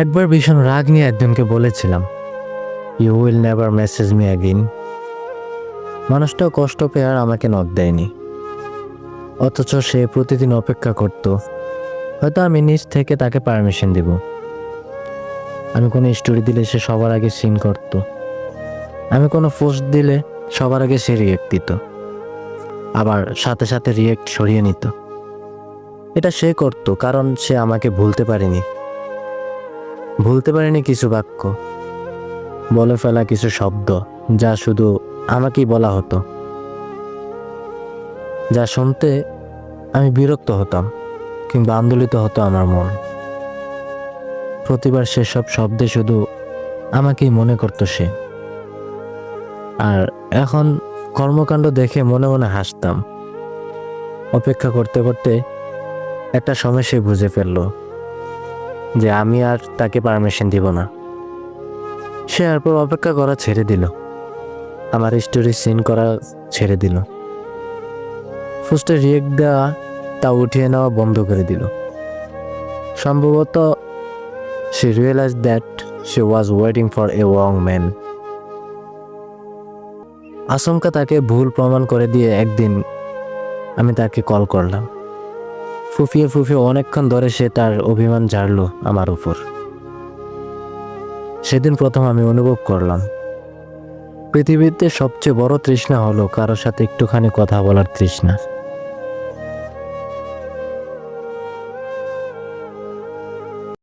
একবার ভীষণ রাগ নিয়ে একজনকে বলেছিলাম you will never message me again মানুষটাও কষ্ট পেয়ে আর আমাকে নক দেয়নি। অথচ সে প্রতিদিন অপেক্ষা করত, হয়তো আমি নিজ থেকে তাকে পারমিশন দিব। আমি কোনো স্টোরি দিলে সে সবার আগে সিন করত। আমি কোনো পোস্ট দিলে সবার আগে সে রিয়েক্ট দিত। আবার সাথে সাথে রিয়েক্ট সরিয়ে নিত। এটা সে করত, কারণ সে আমাকে ভুলতে পারেনি। ভুলতে পারিনি কিছু বাক্য। বলে ফেলা কিছু শব্দ, যা শুধু আমাকেই বলা হতো। যা শুনতে আমি বিরক্ত হতাম কিংবা আন্দোলিত হতো আমার মন। প্রতিবার সেসব শব্দে শুধু আমাকেই মনে করতো সে। আর এখন কর্মকাণ্ড দেখে মনে মনে হাসতাম। অপেক্ষা করতে করতে একটা সময় সে বুঝে ফেলল। যে আমি আর তাকে পারমিশন দিব না। সে এরপর অপেক্ষা করা ছেড়ে দিল। আমার স্টোরি সিন করা ছেড়ে দিল। ফার্স্টে রিয়েক্ট দেওয়া তা উঠিয়ে নেওয়া বন্ধ করে দিল। সম্ভবত সে রিয়েলাইজ দ্যাট সে ওয়াজ ওয়েটিং ফর এ ওয়ং ম্যান আচমকা তাকে ভুল প্রমাণ করে দিয়ে একদিন আমি তাকে কল করলাম। ফুফিয়ে ফুফিয়ে অনেকক্ষণ ধরে সে তার অভিমান ঝাড়লো আমার উপর। সেদিন প্রথম আমি অনুভব করলাম, পৃথিবীতে সবচেয়ে বড় তৃষ্ণা হলো কারোর সাথে একটুখানি কথা বলার তৃষ্ণা।